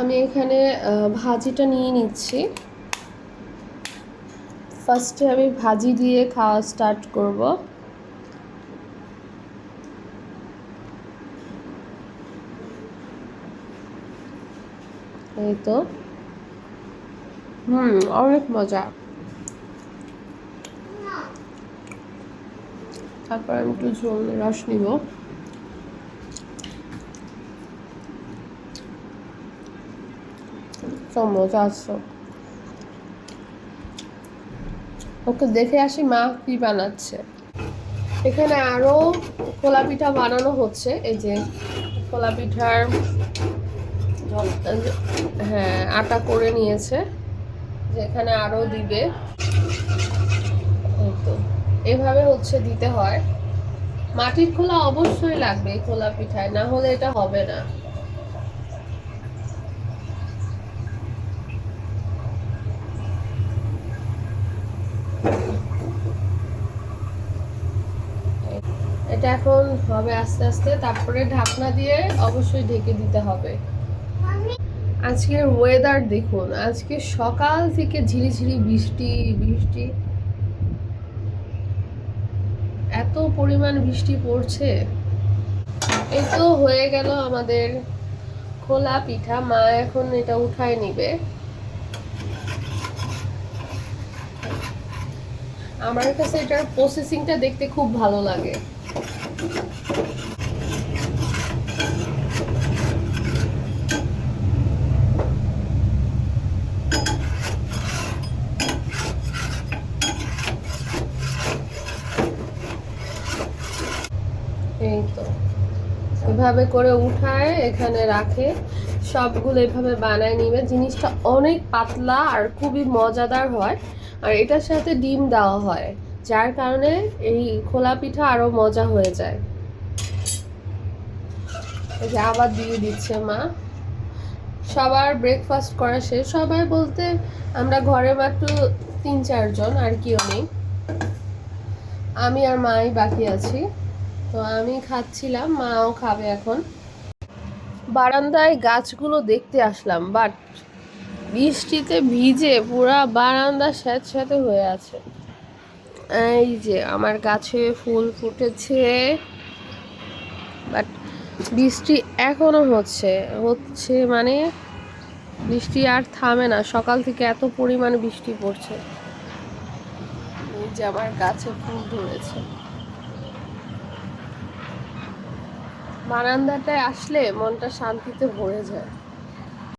আমি এখানে ভাজিটা নিয়ে নিচ্ছি। ফার্স্টে আমি ভাজি দিয়ে খাওয়া স্টার্ট করব। এই তো। হুম, অনেক মজা। তারপর আমি একটু ঝোল, রস নিব। তো মজা আছে ওকে দেখে আসি মা কি বানাচ্ছে। এখানে আরও খোলা পিঠা বানানো হচ্ছে। এই যে খোলা পিঠার হ্যাঁ আটা করে নিয়েছে। যেখানে আরও দিবে। তো, এভাবে হচ্ছে দিতে হয়। মাটির খোলা অবশ্যই লাগবে খোলা পিঠায়, না হলে এটা হবে না। এটা এখন হবে আস্তে আস্তে, তারপরে ঢাকনা দিয়ে অবশ্যই ঢেকে দিতে হবে। আজকের ওয়েদার দেখুন, আজকে সকাল থেকে ঝিরিঝিরি বৃষ্টি বৃষ্টি। এত পরিমাণ বৃষ্টি পড়ছে। এই তো হয়ে গেল আমাদের খোলা পিঠা, মা এখন এটা উঠায় নিবে। আমার কাছে এটার প্রসেসিংটা দেখতে খুব ভালো লাগে। এই তো এভাবে করে উঠায়, এখানে রাখে। সবগুলো এভাবে বানায় নিবে। জিনিসটা অনেক পাতলা আর খুবই মজাদার হয়। আর এটার সাথে ডিম দেওয়া হয়। যার কারণে এই খোলা পিঠা আরও মজা হয়ে যায়। যে আবার দিয়ে দিচ্ছে মা। সবার ব্রেকফাস্ট করা শেষ। সবাই বলতে আমরা ঘরে মাত্র তিন চারজন আর কেউ নেই। আমি আর মাই বাকি আছি। তো আমি খাচ্ছিলাম, মাও খাবে এখন। বারান্দায় গাছগুলো দেখতে আসলাম বাট বৃষ্টিতে ভিজে পুরা বারান্দা স্যাঁত স্যাঁতে হয়ে আছে। এই যে আমার গাছে ফুল ফুটেছে বাট বৃষ্টি এখনও হচ্ছে হচ্ছে মানে বৃষ্টি আর থামে না, সকাল থেকে এত পরিমাণ বৃষ্টি পড়ছে। এই যে আমার গাছে ফুল ধরেছে। বারান্দাটায় আসলে মনটা শান্তিতে ভরে যায়।